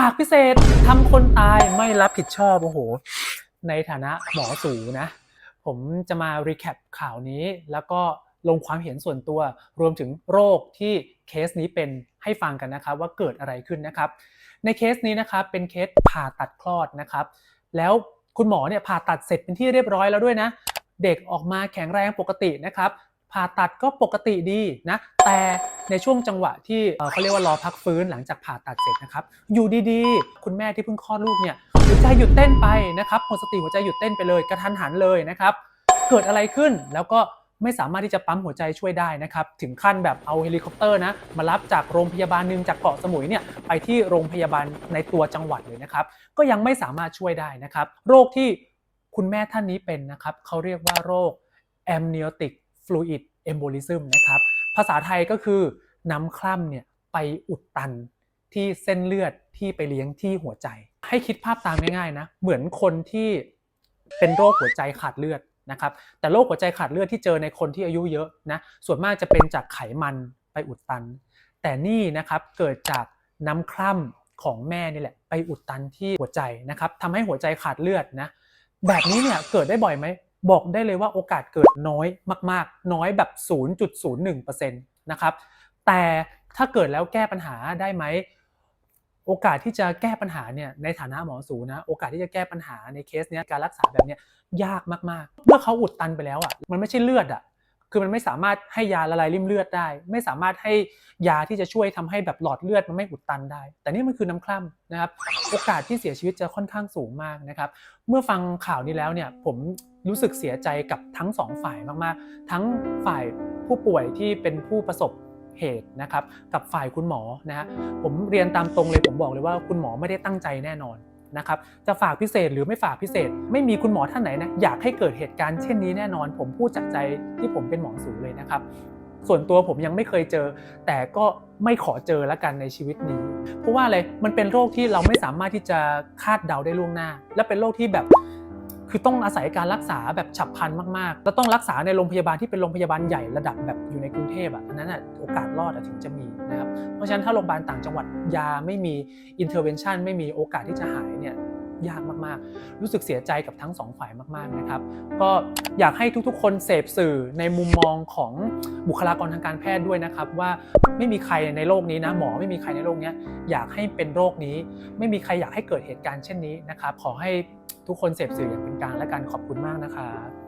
ฝากพิเศษทำคนตายไม่รับผิดชอบโอ้โห ในฐานะหมอสูนะ ผมจะมารีแคปข่าวนี้ แล้วก็ลงความเห็นส่วนตัว รวมถึงโรคที่เคสนี้เป็นให้ฟังกันนะครับว่าเกิดอะไรขึ้นนะครับ ในเคสนี้นะครับเป็นเคสผ่าตัดคลอดนะครับ แล้วคุณหมอเนี่ยผ่าตัดเสร็จเป็นที่เรียบร้อยแล้วด้วยนะ เด็กออกมาแข็งแรงปกตินะครับ ผ่าตัดก็ปกติดีนะแต่ในช่วงจังหวะที่เขาเรียกว่ารอพักฟื้นหลังจากผ่าตัดเสร็จนะครับอยู่ดีๆ คุณแม่ที่เพิ่งคลอดลูกเนี่ยหัวใจหยุดเต้นไปนะครับหมดสติหัวใจหยุดเต้นไปเลยกระทันหันเลยนะครับเกิดอะไรขึ้นแล้วก็ไม่สามารถที่จะปั๊มหัวใจช่วยได้นะครับ ถึงขั้นแบบเอาเฮลิคอปเตอร์นะ มารับจากโรงพยาบาลหนึ่งจากเกาะสมุยเนี่ยไปที่โรงพยาบาลในตัวจังหวัดเลยนะครับ ก็ยังไม่สามารถช่วยได้นะครับ โรคที่คุณแม่ท่านนี้เป็นนะครับเขาเรียกว่าโรค amniotic fluid embolism นะครับ ภาษาไทยก็คือน้ำคร่ำเนี่ยไปอุดตันที่เส้นเลือดที่ไปเลี้ยงที่หัวใจ ให้คิดภาพตามง่ายๆนะเหมือนคนที่เป็นโรคหัวใจขาดเลือดนะครับ แต่โรคหัวใจขาดเลือดที่เจอในคนที่อายุเยอะนะส่วนมากจะเป็นจากไขมันไปอุดตัน แต่นี่นะครับเกิดจากน้ำคร่ำของแม่นี่แหละไปอุดตันที่หัวใจนะครับทำให้หัวใจขาดเลือดนะแบบนี้เนี่ยเกิดได้บ่อยไหม บอกได้เลยว่าโอกาสเกิดน้อยมาก ๆ น้อยแบบ 0.01%นะครับ แต่ถ้าเกิดแล้วแก้ปัญหาได้ไหม โอกาสที่จะแก้ปัญหาเนี่ยในฐานะหมอสูนะ โอกาสที่จะแก้ปัญหาในเคสเนี้ยการรักษาแบบเนี้ยยากมากๆ เมื่อเขาอุดตันไปแล้วอะ มันไม่ใช่เลือดอะ คือมันไม่สามารถให้ยาละลายริ่มเลือดได้ ไม่สามารถให้ยาที่จะช่วยทำให้แบบหลอดเลือดมันไม่อุดตันได้ แต่นี่มันคือน้ำคร่ำนะครับ โอกาสที่เสียชีวิตจะค่อนข้างสูงมากนะครับ เมื่อฟังข่าวนี้แล้วเนี่ยผมรู้สึกเสียใจกับทั้งสองฝ่ายมากๆ ทั้งฝ่ายผู้ป่วยที่เป็นผู้ประสบเหตุนะครับ กับฝ่ายคุณหมอนะฮะผมเรียนตามตรงเลยผมบอกเลยว่าคุณหมอไม่ได้ตั้งใจแน่นอน นะครับจะฝากพิเศษหรือไม่ฝากพิเศษ ไม่มีคุณหมอท่านไหนนะอยากให้เกิดเหตุการณ์เช่นนี้แน่นอน ผมพูดจากใจที่ผมเป็นหมอสูเลยนะครับส่วนตัวผมยังไม่เคยเจอ แต่ก็ไม่ขอเจอแล้วกันในชีวิตนี้ เพราะว่าอะไรมันเป็นโรคที่เราไม่สามารถที่จะคาดเดาได้ล่วงหน้า และเป็นโรคที่แบบคือต้องอาศัยการรักษาแบบฉับพลันมากๆ แล้วต้องรักษาในโรงพยาบาลที่เป็นโรงพยาบาลใหญ่ระดับแบบอยู่ ในกรุงเทพอะอันนั้นอะโอกาสรอดอะถึงจะมีนะครับเพราะฉะนั้นถ้าโรงพยาบาลต่างจังหวัดยาไม่มี intervention ไม่มีโอกาสที่จะหายเนี่ยยากมากๆ รู้สึกเสียใจกับทั้งสองฝ่ายมากๆนะครับ ก็อยากให้ทุกๆ คนเสพสื่อในมุมมองของบุคลากรทางการแพทย์ด้วยนะครับ ว่าไม่มีใครในโลกนี้นะหมอไม่มีใครในโลกนี้อยากให้เป็นโรคนี้ ไม่มีใครอยากให้เกิดเหตุการณ์เช่นนี้นะครับ ขอให้ทุกคนเสพสื่ออย่างเป็นกลางและกันขอบคุณมากนะครับ